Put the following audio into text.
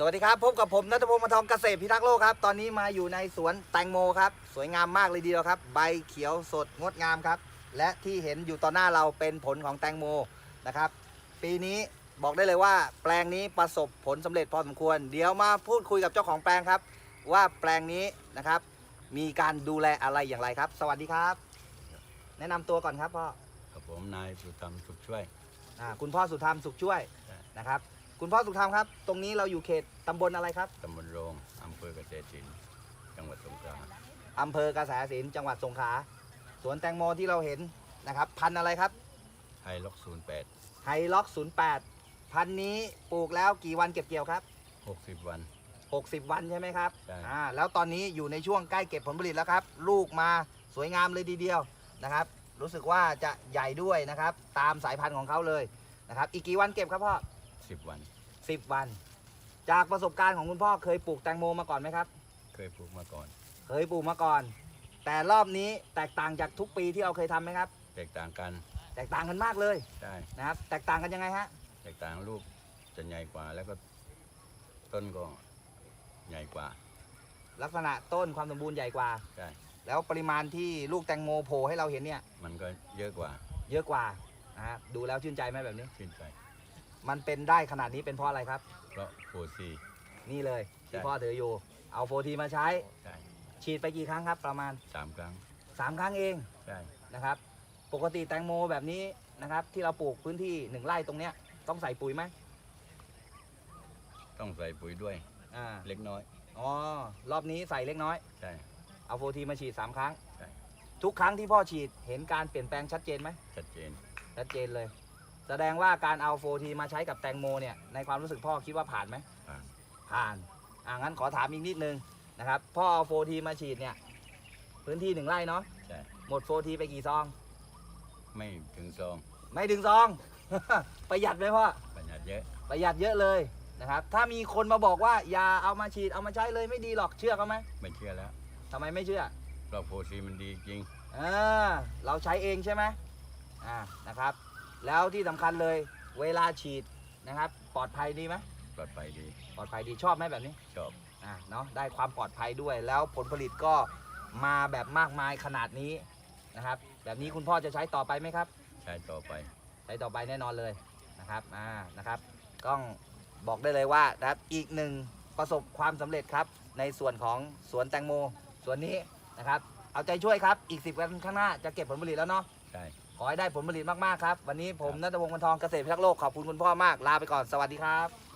สวัสดีครับพบกับผมนัทพงศ์มาทองเกษตรพิทักษ์โลกครับ ตอนนี้มาอยู่ในสวนแตงโมครับ สวยงามมากเลยทีเดียวครับ ใบเขียวสดงดงามครับ และที่เห็นอยู่ต่อหน้าเราเป็นผลของแตงโมนะครับ ปีนี้บอกได้เลยว่า แปลงนี้ประสบผลสำเร็จพอสมควร เดี๋ยวมาพูดคุยกับเจ้าของแปลงครับ ว่าแปลงนี้นะครับ มีการดูแลอะไรอย่างไรครับ สวัสดีครับ แนะนำตัวก่อนครับพ่อกับผมนายสุธรรมสุขช่วยอ่าคุณพ่อสุธรรมสุขช่วยใช่นะครับ คุณพ่อสุธรรมครับ ตรงนี้เราอยู่เขตตำบลอะไรครับ ตำบลโรงอำเภอเกษตรศิลป์จังหวัดสงขลาอำเภอกระแสสินจังหวัดสงขลาสวนแตงโมที่เราเห็นนะครับ พันธุ์อะไรครับไฮล็อกศูนย์แปดไฮล็อก 08 พันธุ์นี้ปลูกแล้วกี่วันเก็บเกี่ยวครับหกสิบวัน 60 วันใช่ไหมครับใช่ อ่าแล้วตอนนี้อยู่ในช่วงใกล้เก็บผลผลิตแล้วครับ ลูกมาสวยงามเลยทีเดียวนะครับ รู้สึกว่าจะใหญ่ด้วยนะครับ ตามสายพันธุ์ของเขาเลยนะครับ อีกกี่วันเก็บครับพ่อ สิบวัน10วัน จากประสบการณ์ของคุณพ่อเคยปลูกแตงโมมาก่อนไหมครับ เคยปลูกมาก่อน เคยปลูกมาก่อน แต่รอบนี้แตกต่างจากทุกปีที่เราเคยทำไหมครับ แตกต่างกันแตกต่างกันมากเลยได้นะครับ แตกต่างกันยังไงฮะ แตกต่างลูกจะใหญ่กว่าแล้วก็ต้นก็ใหญ่กว่า ลักษณะต้นความสมบูรณ์ใหญ่กว่า ใช่ แล้วปริมาณที่ลูกแตงโมโผล่ให้เราเห็นเนี่ย มันก็เยอะกว่า เยอะกว่านะฮะดูแล้วชื่นใจไหมแบบนี้ ขึ้นไป มันเป็นได้ขนาดนี้เป็นเพราะอะไรครับ เพราะโฟซี นี่เลยที่ใช่พ่อถืออยู่ เอาโฟทีมาใช้ ใช่ฉีดไปกี่ครั้งครับประมาณ สามครั้ง3 ครั้งเองใช่นะครับ ปกติแตงโมแบบนี้นะครับ ที่เราปลูกพื้นที่หนึ่งไร่ตรงเนี้ยต้องใส่ปุ๋ยไหมต้องใส่ปุ๋ยด้วยอ่าเล็กน้อย อ๋อรอบนี้ใส่เล็กน้อย ใช่ เอาโฟทีมาฉีด 3 ครั้ง ใช่ ทุกครั้งที่พ่อฉีดเห็นการเปลี่ยนแปลงชัดเจนไหมชัดเจนชัดเจนเลย แสดงว่าการเอาโฟทีมาใช้กับแตงโมเนี่ยในความรู้สึกพ่อคิดว่าผ่านไหมผ่าน ผ่านอ่างั้นขอถามอีกนิดนึงนะครับพ่อเอาโฟทีมาฉีดเนี่ยพื้นที่หนึ่งไร่เนาะใช่ หมดโฟทีไปกี่ซอง ไม่ถึงซองไม่ถึงซอง ประหยัดไหมพ่อ ประหยัดเยอะ ประหยัดเยอะเลยนะครับ ถ้ามีคนมาบอกว่าอย่าเอามาฉีดเอามาใช้เลยไม่ดีหรอกเชื่อเขาไหมไม่เชื่อแล้วทำไมไม่เชื่อเพราะโฟซีมันดีจริง เออเราใช้เองใช่ไหมอ่านะครับ แล้วที่สำคัญเลยเวลาฉีดนะครับปลอดภัยดีไหมปลอดภัยดีปลอดภัยดีชอบไหมแบบนี้ชอบอ่าเนาะได้ความปลอดภัยด้วย แล้วผลผลิตก็มาแบบมากมายขนาดนี้นะครับ แบบนี้คุณพ่อจะใช้ต่อไปไหมครับ ใช้ต่อไป ใช้ต่อไปแน่นอนเลยนะครับอ่านะครับต้องบอกได้เลยว่านะครับอีกหนึ่งประสบความสำเร็จครับ ในส่วนของสวนแตงโมสวนนี้นะครับ เอาใจช่วยครับอีก 10 วันข้างหน้าจะเก็บผลผลิตแล้วเนาะ ใช่ขอให้ได้ผลผลิตมากๆครับ วันนี้ผมครับนัทวงศ์มันทองเกษตรพิทักษ์โลกขอบคุณคุณพ่อมากลาไปก่อนสวัสดีครับ